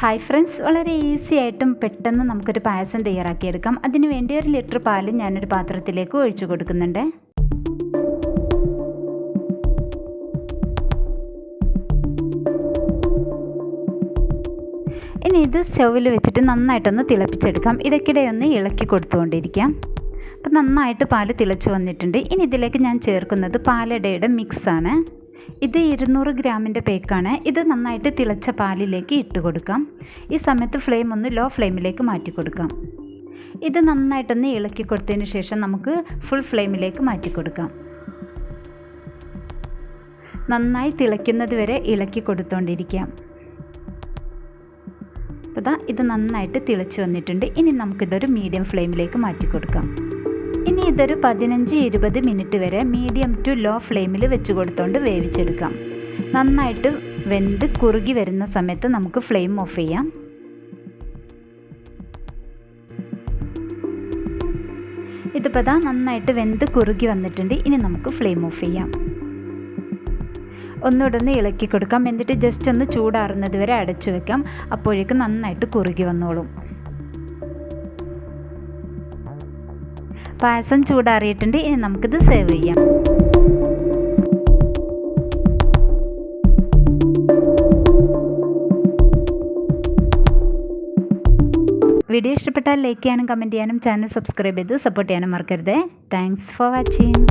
Hi friends വളരെ easy ആയിട്ടും പെട്ടെന്ന് നമുക്കൊരു പായസം തയ്യാറാക്കിയെടുക്കാം. അതിന് വേണ്ടി ഒരു ലിറ്റർ പാൽ ഞാനൊരു പാത്രത്തിലേക്ക് ഒഴിച്ചു കൊടുക്കുന്നുണ്ട്. ഇനി ഇത് സ്റ്റൗവിൽ വെച്ചിട്ട് നന്നായിട്ടൊന്ന് തിളപ്പിച്ചെടുക്കാം. ഇടയ്ക്കിടെ ഒന്ന് ഇളക്കി കൊടുത്തുകൊണ്ടിരിക്കാം. അപ്പം നന്നായിട്ട് പാൽ തിളച്ചു വന്നിട്ടുണ്ട്. ഇനി ഇതിലേക്ക് ഞാൻ ചേർക്കുന്നത് പാലടയുടെ മിക്സാണ് ഇത് ഇരുന്നൂറ് ഗ്രാമിന്റെ പേക്കാണ്. ഇത് നന്നായിട്ട് തിളച്ച പാലിലേക്ക് ഇട്ട് കൊടുക്കാം. ഈ സമയത്ത് ഫ്ലെയിം ഒന്ന് ലോ ഫ്ലെയിമിലേക്ക് മാറ്റി കൊടുക്കാം. ഇത് നന്നായിട്ടൊന്ന് ഇളക്കി കൊടുത്തതിന് ശേഷം നമുക്ക് ഫുൾ ഫ്ലെയിമിലേക്ക് മാറ്റി കൊടുക്കാം. നന്നായി തിളയ്ക്കുന്നത് വരെ ഇളക്കി കൊടുത്തുകൊണ്ടിരിക്കാം അപ്പോൾ ഇത് നന്നായിട്ട് തിളച്ച് വന്നിട്ടുണ്ട്. ഇനി നമുക്കിതൊരു മീഡിയം ഫ്ലെയിമിലേക്ക് മാറ്റി കൊടുക്കാം. ഇനി ഇതൊരു പതിനഞ്ച് ഇരുപത് മിനിറ്റ് വരെ മീഡിയം ടു ലോ ഫ്ലെയിമിൽ വെച്ച് കൊടുത്തുകൊണ്ട് വേവിച്ചെടുക്കാം. നന്നായിട്ട് വെന്ത് കുറുകി വരുന്ന സമയത്ത് നമുക്ക് ഫ്ലെയിം ഓഫ് ചെയ്യാം. ഇതിപ്പോൾ ദാ നന്നായിട്ട് വെന്ത് കുറുകി വന്നിട്ടുണ്ട്. ഇനി നമുക്ക് ഫ്ലെയിം ഓഫ് ചെയ്യാം. ഒന്നുകൂടെ ഒന്ന് ഇളക്കി കൊടുക്കാം. എന്നിട്ട് ജസ്റ്റ് ഒന്ന് ചൂടാറുന്നത് വരെ അടച്ചു വെക്കാം. അപ്പോഴേക്കും നന്നായിട്ട് കുറുകി വന്നോളും. പായസം ചൂടാറിയിട്ടുണ്ട്. ഇനി നമുക്കിത് സേവ് ചെയ്യാം. വീഡിയോ ഇഷ്ടപ്പെട്ടാൽ ലൈക്ക് ചെയ്യാനും കമന്റ് ചെയ്യാനും ചാനൽ സബ്സ്ക്രൈബ് ചെയ്ത് സപ്പോർട്ട് ചെയ്യാനും മറക്കരുത്. Thanks for watching